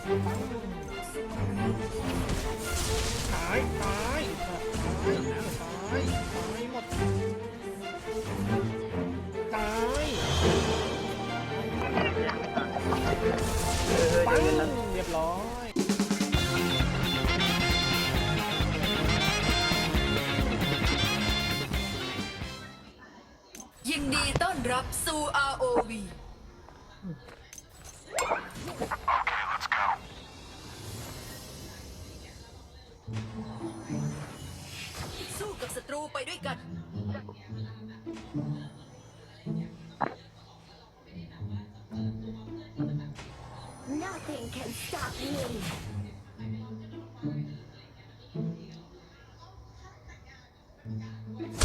ตายตายตายตายตายหมดตายปังเรียบร้อยยินดีต้อนรับสู่ ROV กับศัตรูไปด้วยกัน Nothing can stop me. My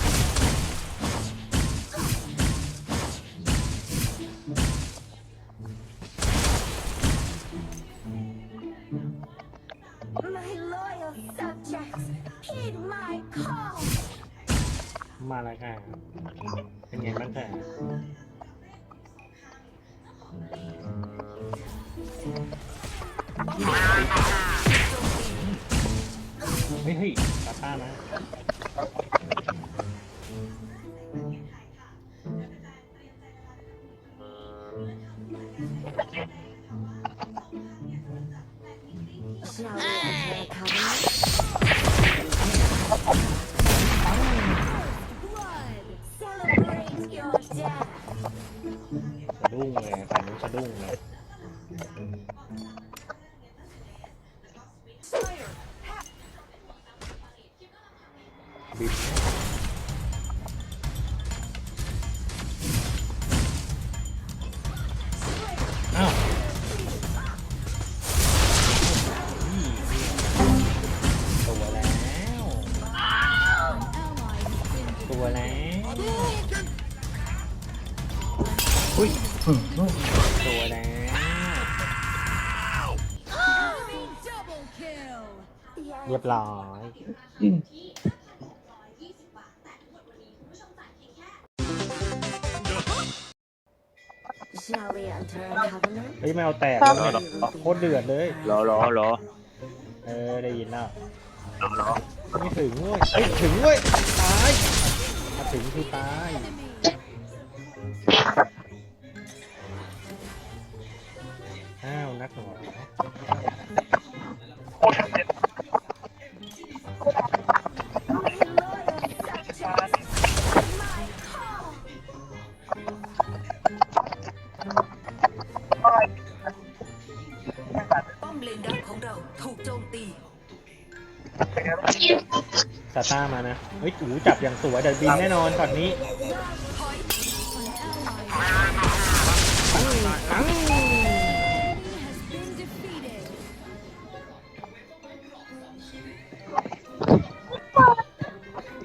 มาแล้วค่ะ เป็นไงบ้างคะเฮ้ยเฮ้ยตาต้านะ บินอ้าวตัวแล้ว ตัวแล้วอุ้ยตัวแล้ว เรียบร้อย Shall we enter a covenant? เฮ้ยไม่เอาแตกแล้วเนี่ยโคตรเดือดเลยรอรอรอเออได้ยินแล้วไม่ถึงเว้ยเฮ้ยถึงเว้ยตายมาถึงคือตายอ้าวนักหนอ ซาต้ามานะ เฮ้ยจูจับอย่างสวยเดี๋ยวบินแน่นอนช็อตนี้ปัง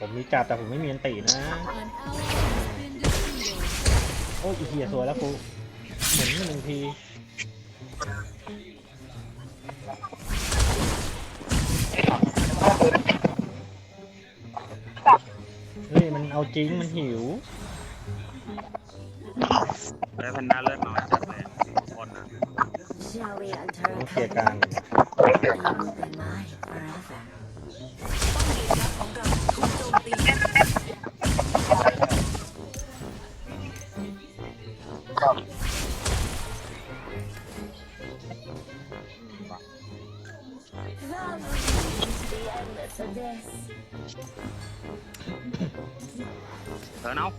ผมมีจับแต่ผมไม่มีอันตีนะ โอ้ยเหี้ยสวยแล้วกูเหมุนมาหนึ่งที เฮ้ยมันเอาจริงมันหิว แล้วพันหน้าเลือดน้อยจัดเลยคนอะ Shall we enter ต้อ a งเคลียร์กลาง covenant? You will be mine forever. ป้อมเลนดักของเราถูกโจมตี Long remains the endless abyss. เธอเนาะ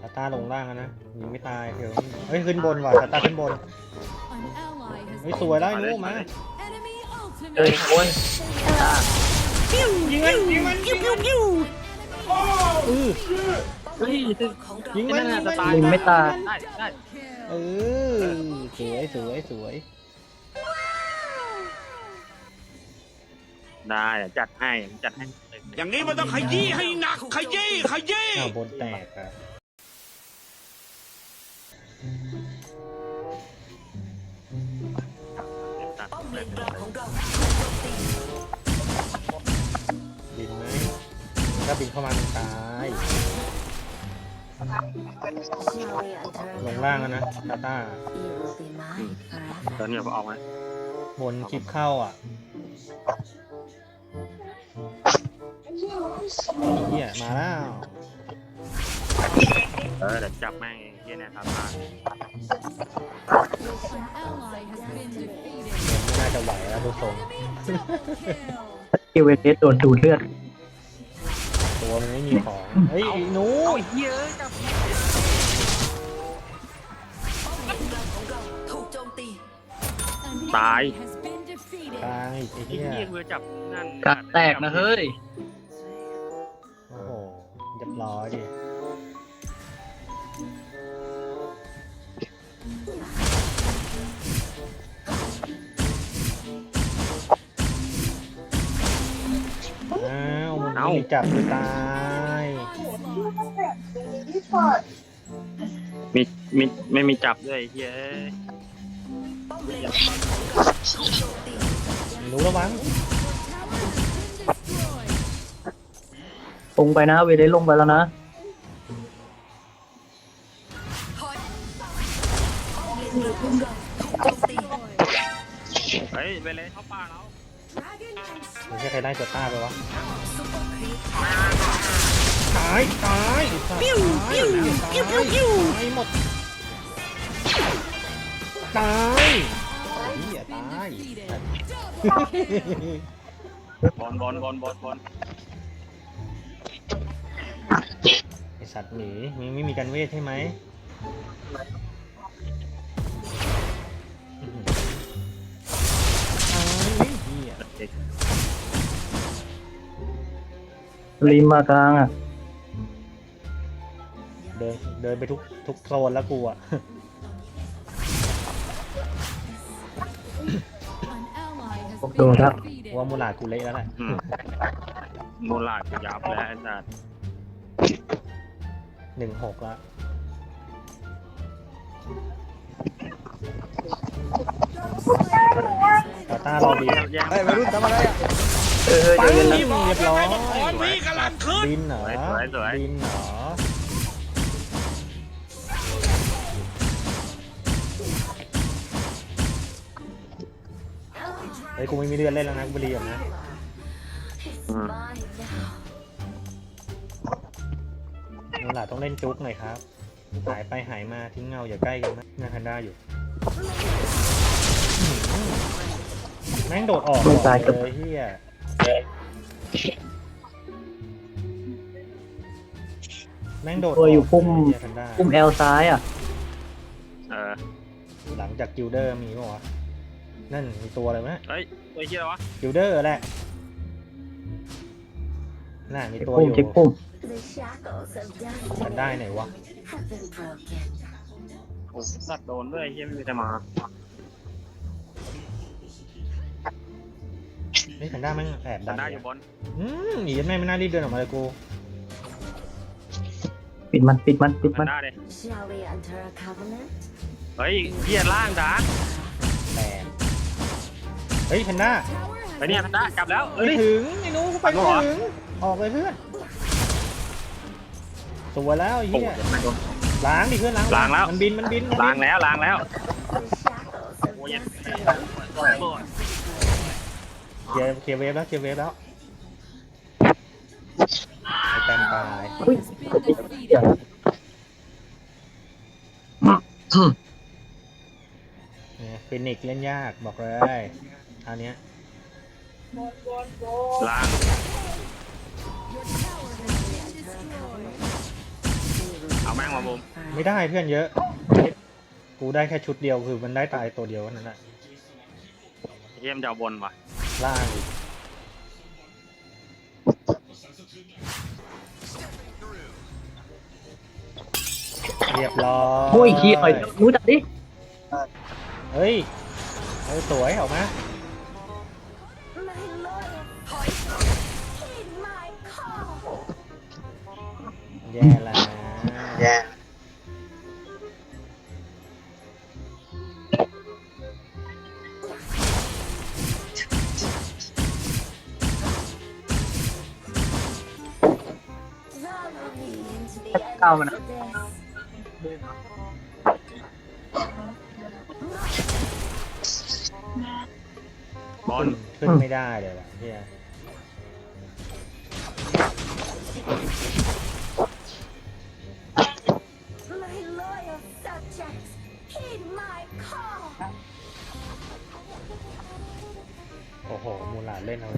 ซาต้าลงล่างแล้วนะยิงไม่ตายเดี๋ยวเฮ้ยขึ้นบนว่ะซาต้าขึ้นบนเฮ้ยสวยแล้วไอ้หนูมาเอ้ยโอ้ยยิงมันยิงมันยิงมันยิงอือเฮ้ยของเรายิงมันยิงจะมันตายไม่ตาย ได้ได้ เออสวยสวยสวย ได้จัดให้จัดให้อย่างนี้มันต้องขยี้ให้หนักขยี้ขยี้อ้าวบนแตกอะตัดป้อมเลเลยนกลางของเราถูกโจมตีบินไหมถ้าบินเข้ามามันตาย Shall we enter a ลงล่างแล้ว covenant? นะซาต้า You will be mine forever. เธอเนี่ยออกไหมบนคลิปเข้าอะไอ้ เหี้ยมาแล้วเออเดี๋ยวจับแม่งเองเฮียเนี่ยครับไม่น่าจะไหวแล้วดูทรงเอเวเดสโดนดูดเลือดตัวมันไม่มีของเฮ้ยไอ้หนูเอาเฮียเอ้ยจับป้อมเลนกลาง ตีตายกลางอีกไอ้ไอ้เหี้ยเฮียมือจับนั่นกัดแตกนะเฮ้ย โอ้โหเรียบร้อยดิอ้าวมันไม่ได้จับคือตายมีมีไม่มีจับด้วยไอ้เฮีย หนูระวังลงไปนะเวเดสลงไปแล้วนะถอยป้อมเลนกลางของเราถูกโจมตีเฮ้ยไปเลยเข้าป่าแล้วไม่ใช่ใครได้ตัวต้าไปวะซุปเปอร์ครีปตายตายปิ้วปิ้วปิ้วปิ้วปิ้วตายหมดตายไอ้เหี้ยตาย บอลบอลบอลบอลบอลไอสัตว์หมีมึงไม่มีการเวทใช่ไหมอื้อหือตายเหี้ยเด็กริมมากลางอะ เดินเดินไปทุกทุกโซนแล้วกูอะ โดนครับว่ามูลาดกูเละแล้วแหละอืมมูลาดกูยับแล้วไอ้สัตว์หนึ่งหกละตาต้าเราดีแย่งเฮ้ยวัยรุ่นทำอะไรอะเออไปเดี๋ยวเรีเย็นแล้วยบร้อยขอนพี่กำลังขึ้นบินเหรอบินเหรอ เฮ้ยกูไม่มีเลือดเล่นแล้วนะกูไปเรียนนะอืมมูลาดต้องเล่นจุกหน่อยครับหายไปหายมาทิ้งเงาอย่าใกล้กันนะนาคันด้าอยู่แม่งโดดออกก่อนเลยเฮียแม่งโดดกตัวอยู่พุ่มเหี้ยคันด้าปุ่มแอลซ้ายอะเออหลังจากกิลเดอร์มีป่าวะ นั่นมีตัวอะไรไหมเฮ้ยตัวเฮียอะไรวะกิลเดอร์แหละน่ามีเช็คตัวปุ่อมยู่เช็คปุ่ม The shackles of มันได้ destiny ไหนวะ have been broken. โอ้สัตว์โดนด้วยไอ้เฮียไม่มีใครมาเฮ้ยคันด้าแม่งแอบดัดันนได้อยู่บอลอืมหนีแม่งไม่น่ารีบเดินออกมาเลยกูปิดมันปิดมันปิดดัมันนได้เลย Shall we enter a covenant? เฮ้ยเฮียล่างดักแตก เฮ้ยแพนด้าไปเนี่ยพันด้าจับแล้วไม่เอ้ยถึงไอ้หนูกูไปไม่ไปเหรอ ถึง ออกเลยเพื่อนตัวแล้วไอ้โอ้เหี้ยยไม่โดนล้างดิเพื่อนล้างล้างแล้ว มันบินมันบินมันบินล้างแล้วล้างแล้ว The shackles of โอ้ย destiny เคลียร์เคลียร์เวฟแล้วเคลียร์เวฟแล้วไอ้แตนตายอุ้ยเดี๋ยวเนี่ยฟินิกซ์เล่นยากบอกเลย อันเนี้ยล้างเอาแม่งมาบุมไม่ได้เพื่อนเยอะ กูได้แค่ชุดเดียวคือมันได้ตายตัวเดียวนั่นแหละเฮียมนจะเอาบนว่ะล่างอีกเรียบร้อยโอ้ยขี้อ่อยนู้ดัดดิ เฮ้ยเฮ้ยสวยออกมา แย่แล้วแย่ Follow me into the end Tao of mà nè. this. เบอลขึ้นไม่ได้เลยว่ะเฮีย subjects, heed my call. โอ้โห มูลาดเล่นเอา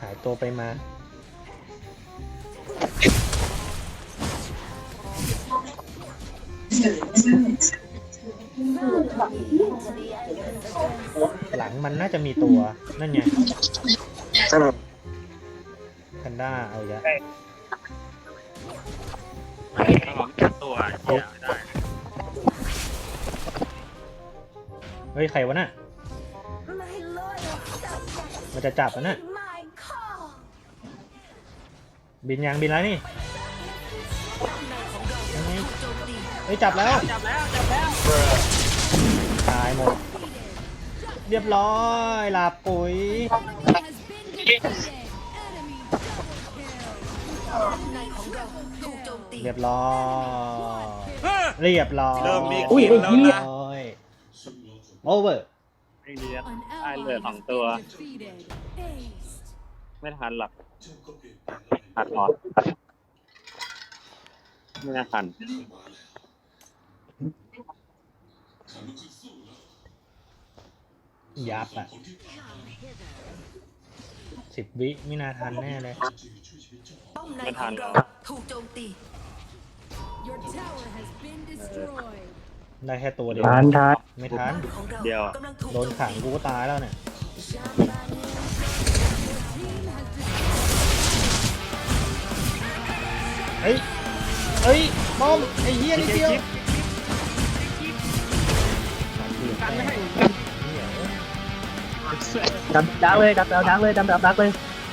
หายตัวไปมาหลังมันน่าจะมีตัว นั่นไงแพนด้าเอาอีกแล้วต้องออกจากตัวเหี้ยไม่ได้ เฮ้ยใครวะน่ะ My loyal subjects, มันจะจับมันน่ะ heed my call. บินยังบินแล้วนี่ยังไงเฮ้ยจับแล้ว จับแล้ว จับแล้ว ตายหมด เรียบร้อยลาปุ๋ย เรียบร้อย เรียบร้อยเริ่มมีอุ้ยกลิ่นไอ้แล้วเหี้ยนะ โอเวอร์ไอ้เดียได้เหลือสองตัว ไม่ทันหรอกทันหรอไม่น่าทันยับอะสิบวิไม่น่าทันแน่เลย ป้อมในไม่ขทัองนเราแล้วถูกโจมตี Your tower has been destroyed. ได้แค่ตัวเดียวทานทานไม่ทันของเราเดี๋ยวกำลังถูกโดนขังกูก็ตายแล้วเนี่ยเฮ้ยเฮ้ยบอมไอ้เหี้ยนิดเดียวกันไม่ให้ดับดักเลยดับดับดักเลยดับดับดักเลย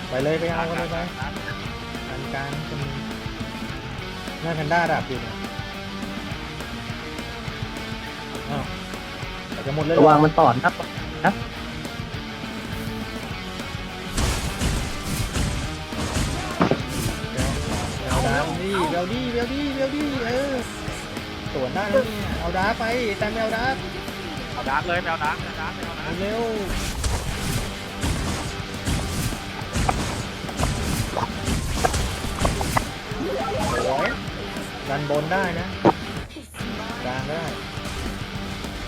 ไปเลยไปเอากันเลยไปกันกลางจะมีหน้าแพนด้าดับอยู่เนี่ย อ้าวแต่จะหมดเลยเหรระอวังมันตอดนะนะเอาดาร์กนี่เบลดี้เบลดี้เบลดี้เออสวนได้แล้วเนี่ยเอาดาร์กไปแต่ไม่เอาดาร์กเอาดาร์กเลยเอาดาร์กเอาดาร์กเอาดาร์กเร็วสวยดันบนได้นะกลางได้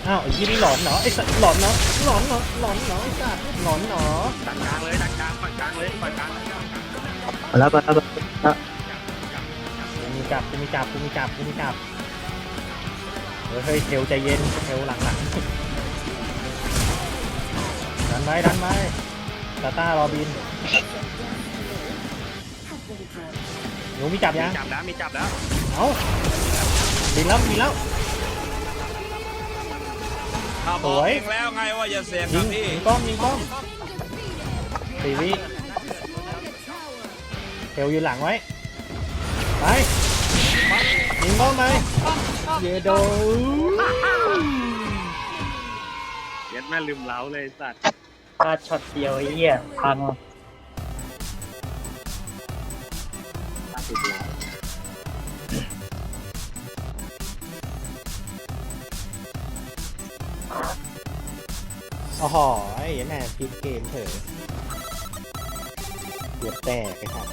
อ้าวไอ้ยี่นี่หลอนเหรอไอ้สัตว์หลอนเนาะหลอนเหรอหลอนเหรอไอ้สัตว์หลอนเหรอดันกลางเลยดันกลางปล่อยกลางเลยปล่อยกลางมาแล้วมาแล้วกูมีจับกูมีจับกูมีจับกูมีจับเฮ้ยเฮ้ยเทลใจเย็นเทลหลังหลังดันไปดันไปตาต้ารอบินหนูมีจับยังมีจับแล้วมีจับแล้ว เอาบินแล้วบินแล้ว ถ้าบอกสวยเองแล้วไงว่าอย่าเสี่ยงยิกังบพี่ ยิงป้อมยิงป้อมสี่วิเทลยืนหลังไว้ ไป ยิงป้อมไปเยโดเย็ดแม่ลืมเล้าเลยสัตว์พลาดช็อตเดียวไอ้เหี้ยพัง โอ้โหไอ้ยันแม่พลิกเกมเถอะเกือบแตกไปครับ